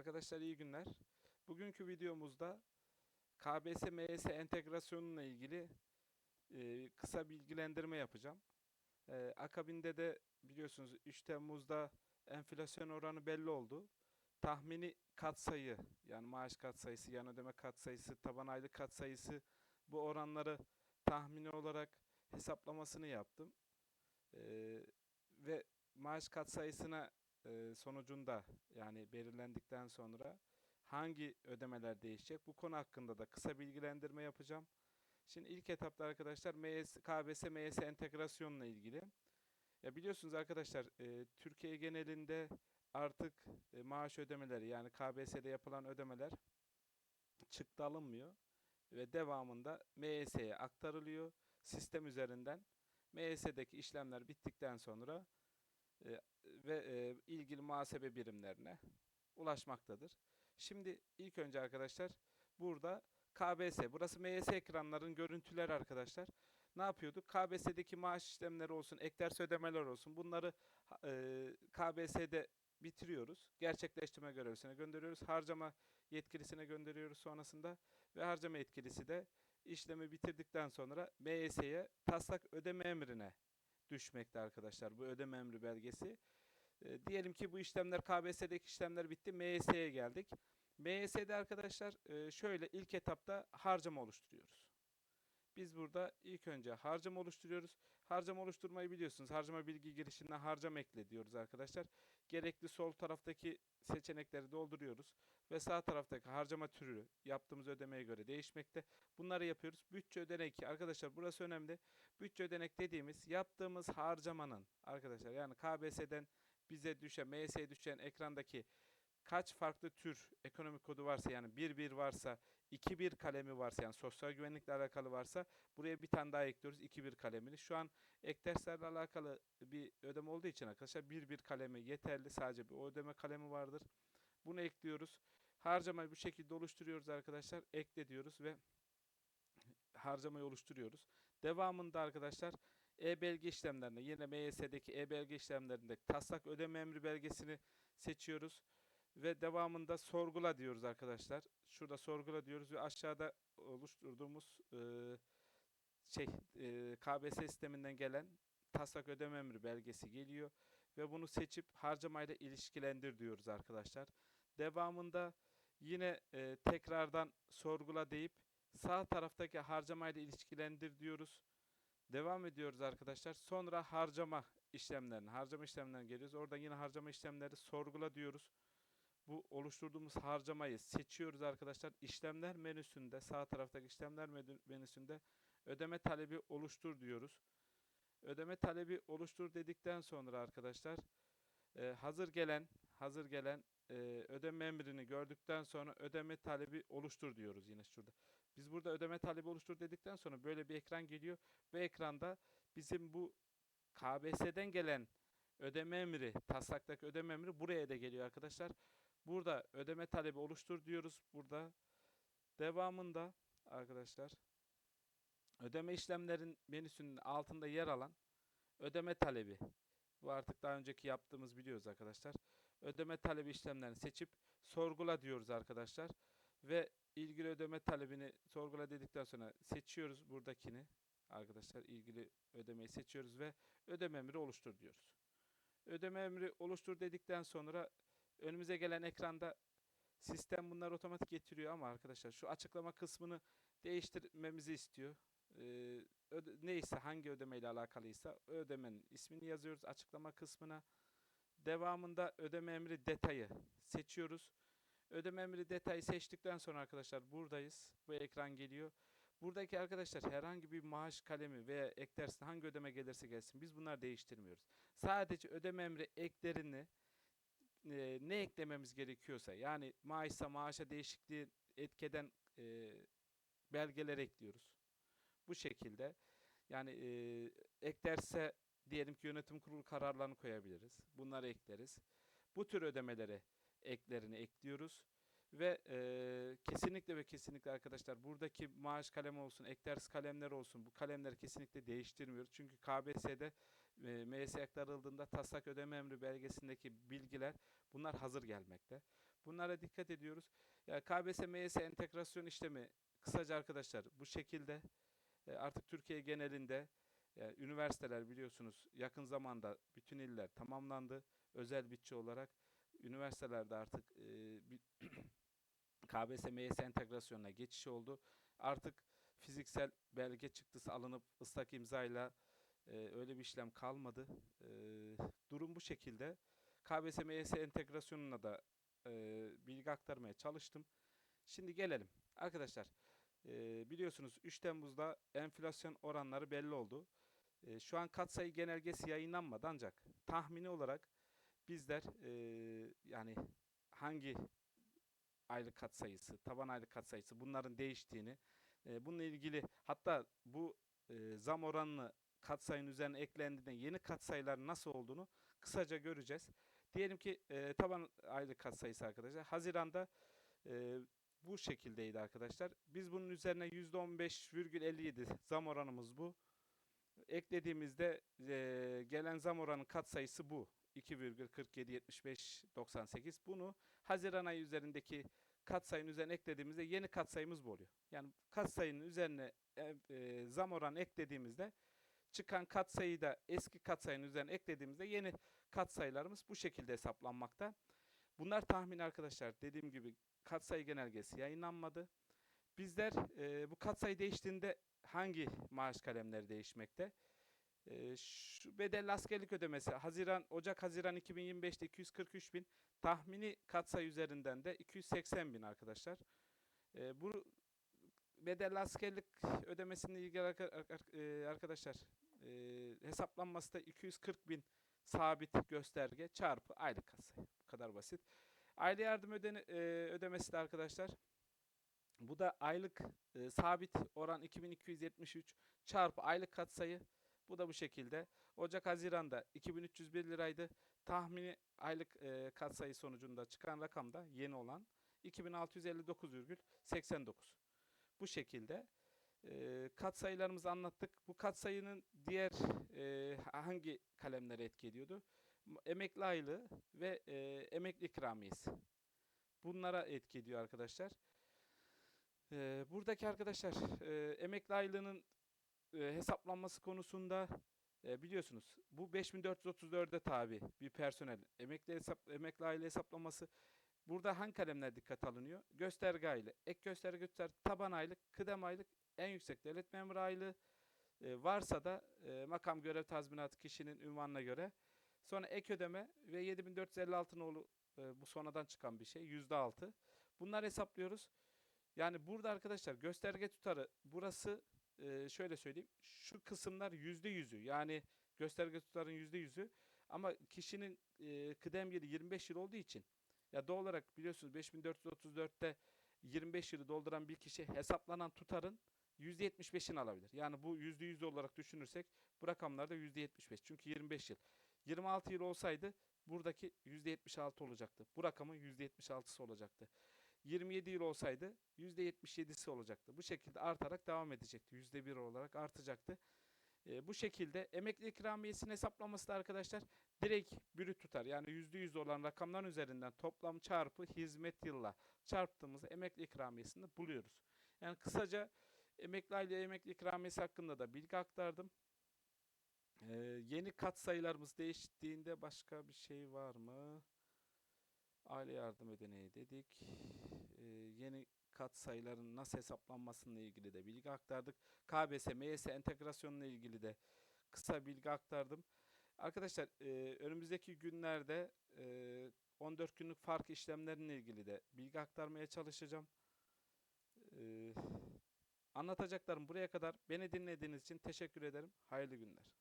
Arkadaşlar iyi günler. Bugünkü videomuzda KBS MYS entegrasyonuyla ilgili e, kısa bilgilendirme yapacağım. E, akabinde de biliyorsunuz 3 Temmuz'da enflasyon oranı belli oldu. Tahmini katsayı yani maaş katsayısı, yan ödeme katsayısı, taban aylık katsayısı bu oranları tahmini olarak hesaplamasını yaptım. E, ve maaş katsayısına sonucunda yani belirlendikten sonra hangi ödemeler değişecek? Bu konu hakkında da kısa bilgilendirme yapacağım. Şimdi ilk etapta arkadaşlar MYS, KBS MYS entegrasyonla ilgili. Ya biliyorsunuz arkadaşlar e, Türkiye genelinde artık e, maaş ödemeleri yani KBS'de yapılan ödemeler çıktı alınmıyor ve devamında MYS'ye aktarılıyor. Sistem üzerinden MYS'deki işlemler bittikten sonra ve ilgili muhasebe birimlerine ulaşmaktadır. Şimdi ilk önce arkadaşlar burada KBS, burası MYS ekranların görüntüleri arkadaşlar. Ne yapıyorduk? KBS'deki maaş işlemleri olsun, ek ders ödemeler olsun. Bunları e, KBS'de bitiriyoruz. Gerçekleştirme görevlisine gönderiyoruz. Harcama yetkilisine gönderiyoruz sonrasında. Ve harcama yetkilisi de işlemi bitirdikten sonra MYS'ye taslak ödeme emrine düşmekte arkadaşlar bu ödeme emri belgesi. E, diyelim ki bu işlemler KBS'deki işlemler bitti. MYS'ye geldik. MYS'de arkadaşlar e, şöyle ilk etapta harcama oluşturuyoruz. Biz burada ilk önce harcama oluşturuyoruz. Harcama oluşturmayı biliyorsunuz. Harcama bilgi girişinden harcama ekle diyoruz arkadaşlar. Gerekli sol taraftaki seçenekleri dolduruyoruz. Ve sağ taraftaki harcama türü yaptığımız ödemeye göre değişmekte. Bunları yapıyoruz. Bütçe ödenek. Arkadaşlar burası önemli. Bütçe ödenek dediğimiz yaptığımız harcamanın arkadaşlar yani KBS'den bize düşen, MS'ye düşen ekrandaki kaç farklı tür ekonomik kodu varsa yani 1-1 varsa, 2-1 kalemi varsa yani sosyal güvenlikle alakalı varsa buraya bir tane daha ekliyoruz 2-1 kalemini. Şu an ek derslerle alakalı bir ödeme olduğu için arkadaşlar 1-1 kalemi yeterli. Sadece bir ödeme kalemi vardır. Bunu ekliyoruz. Harcamayı bu şekilde oluşturuyoruz arkadaşlar. Ekle diyoruz ve harcamayı oluşturuyoruz. Devamında arkadaşlar e-belge işlemlerinde yine MYS'deki e-belge işlemlerinde taslak ödeme emri belgesini seçiyoruz ve devamında sorgula diyoruz arkadaşlar. Şurada sorgula diyoruz ve aşağıda oluşturduğumuz e, şey e, KBS sisteminden gelen taslak ödeme emri belgesi geliyor ve bunu seçip harcamayla ilişkilendir diyoruz arkadaşlar. Devamında yine e, tekrardan sorgula deyip sağ taraftaki harcamayla ilişkilendir diyoruz. Devam ediyoruz arkadaşlar. Sonra harcama işlemlerine, harcama işlemlerine geliyoruz. Orada yine harcama işlemleri sorgula diyoruz. Bu oluşturduğumuz harcamayı seçiyoruz arkadaşlar. İşlemler menüsünde, sağ taraftaki işlemler menü- menüsünde ödeme talebi oluştur diyoruz. Ödeme talebi oluştur dedikten sonra arkadaşlar e, hazır gelen hazır gelen e, ödeme emrini gördükten sonra ödeme talebi oluştur diyoruz yine şurada. Biz burada ödeme talebi oluştur dedikten sonra böyle bir ekran geliyor ve ekranda bizim bu KBS'den gelen ödeme emri, taslaktaki ödeme emri buraya da geliyor arkadaşlar. Burada ödeme talebi oluştur diyoruz. Burada devamında arkadaşlar ödeme işlemlerin menüsünün altında yer alan ödeme talebi. Bu artık daha önceki yaptığımız biliyoruz arkadaşlar. Ödeme talebi işlemlerini seçip sorgula diyoruz arkadaşlar. Ve ilgili ödeme talebini sorgula dedikten sonra seçiyoruz buradakini. Arkadaşlar ilgili ödemeyi seçiyoruz ve ödeme emri oluştur diyoruz. Ödeme emri oluştur dedikten sonra önümüze gelen ekranda sistem bunları otomatik getiriyor ama arkadaşlar şu açıklama kısmını değiştirmemizi istiyor. Ee, neyse hangi ödemeyle alakalıysa ödemenin ismini yazıyoruz açıklama kısmına. Devamında ödeme emri detayı seçiyoruz. Ödeme emri detayı seçtikten sonra arkadaşlar buradayız. Bu ekran geliyor. Buradaki arkadaşlar herhangi bir maaş kalemi veya ek dersin hangi ödeme gelirse gelsin biz bunları değiştirmiyoruz. Sadece ödeme emri eklerini e, ne eklememiz gerekiyorsa yani maaşsa maaşa değişikliği etkeden e, belgeler ekliyoruz. Bu şekilde yani e, eklerse diyelim ki yönetim kurulu kararlarını koyabiliriz. Bunları ekleriz. Bu tür ödemelere eklerini ekliyoruz. Ve e, kesinlikle ve kesinlikle arkadaşlar buradaki maaş kalemi olsun, ek kalemler olsun bu kalemleri kesinlikle değiştirmiyoruz. Çünkü KBS'de e, MS aktarıldığında taslak ödeme emri belgesindeki bilgiler bunlar hazır gelmekte. Bunlara dikkat ediyoruz. Ya KBS MYS entegrasyon işlemi kısaca arkadaşlar bu şekilde e, artık Türkiye genelinde e, üniversiteler biliyorsunuz yakın zamanda bütün iller tamamlandı. Özel bütçe olarak üniversitelerde artık e, KBS MYS entegrasyonuna geçiş oldu. Artık fiziksel belge çıktısı alınıp ıslak imzayla e, öyle bir işlem kalmadı. E, durum bu şekilde. KBS MYS entegrasyonuna da e, bilgi aktarmaya çalıştım. Şimdi gelelim. Arkadaşlar e, biliyorsunuz 3 Temmuz'da enflasyon oranları belli oldu. E, şu an katsayı genelgesi yayınlanmadı ancak tahmini olarak bizler e, yani hangi aylık katsayısı, taban aylık katsayısı bunların değiştiğini, e, bununla ilgili hatta bu e, zam oranını katsayının üzerine eklendiğinde yeni katsayılar nasıl olduğunu kısaca göreceğiz. Diyelim ki e, taban aylık katsayısı arkadaşlar Haziran'da e, bu şekildeydi arkadaşlar. Biz bunun üzerine %15,57 zam oranımız bu. Eklediğimizde e, gelen zam oranı katsayısı bu. 2,477598. Bunu Haziran ayı üzerindeki katsayının üzerine eklediğimizde yeni katsayımız bu oluyor. Yani katsayının üzerine e, e, zam oranı eklediğimizde çıkan katsayıyı da eski katsayının üzerine eklediğimizde yeni katsayılarımız bu şekilde hesaplanmakta. Bunlar tahmin arkadaşlar. Dediğim gibi katsayı genelgesi yayınlanmadı. Bizler e, bu katsayı değiştiğinde hangi maaş kalemleri değişmekte? E, şu bedelli askerlik ödemesi Haziran Ocak Haziran 2025'te 243 bin tahmini katsayı üzerinden de 280 bin arkadaşlar. E, bu bedelli askerlik ödemesiyle ilgili e, arkadaşlar e, hesaplanması da 240 bin sabit gösterge çarpı aylık katsayı. Bu kadar basit. Aile yardım ödene, e, ödemesi de arkadaşlar bu da aylık e, sabit oran 2273 çarpı aylık katsayı. Bu da bu şekilde. Ocak Haziran'da 2301 liraydı. Tahmini aylık e, katsayı sonucunda çıkan rakam da yeni olan 2659,89. Bu şekilde e, katsayılarımızı anlattık. Bu katsayının diğer e, hangi kalemlere etki ediyordu? Emekli aylığı ve e, emekli ikramiyesi. Bunlara etki ediyor arkadaşlar. E, buradaki arkadaşlar e, emekli aylığının e, hesaplanması konusunda e, biliyorsunuz bu 5434'e tabi bir personel emekli hesap emekli aile hesaplaması burada hangi kalemler dikkat alınıyor? Gösterge aylığı, ek gösterge göster taban aylık, kıdem aylık, en yüksek devlet memuru aylığı e, varsa da e, makam görev tazminatı kişinin ünvanına göre sonra ek ödeme ve 7456 nolu e, bu sonradan çıkan bir şey %6. Bunları hesaplıyoruz. Yani burada arkadaşlar gösterge tutarı burası e, şöyle söyleyeyim. Şu kısımlar yüzde yüzü yani gösterge tutarın yüzde yüzü ama kişinin e, kıdem yılı 25 yıl olduğu için ya doğal olarak biliyorsunuz 5434'te 25 yılı dolduran bir kişi hesaplanan tutarın %75'ini alabilir. Yani bu %100 olarak düşünürsek bu rakamlarda %75. Çünkü 25 yıl. 26 yıl olsaydı buradaki %76 olacaktı. Bu rakamın %76'sı olacaktı. 27 yıl olsaydı %77'si olacaktı. Bu şekilde artarak devam edecekti. %1 olarak artacaktı. E, bu şekilde emekli ikramiyesinin hesaplaması da arkadaşlar direkt brüt tutar. Yani %100 olan rakamların üzerinden toplam çarpı hizmet yılla çarptığımızda emekli ikramiyesini buluyoruz. Yani kısaca emekli aile emekli ikramiyesi hakkında da bilgi aktardım. E, yeni kat sayılarımız değiştiğinde başka bir şey var mı? Aile yardım ödeneği dedik. Ee, yeni kat sayıların nasıl hesaplanmasıyla ilgili de bilgi aktardık. KBS, MYS entegrasyonla ilgili de kısa bilgi aktardım. Arkadaşlar e, önümüzdeki günlerde e, 14 günlük fark işlemleriyle ilgili de bilgi aktarmaya çalışacağım. E, anlatacaklarım buraya kadar. Beni dinlediğiniz için teşekkür ederim. Hayırlı günler.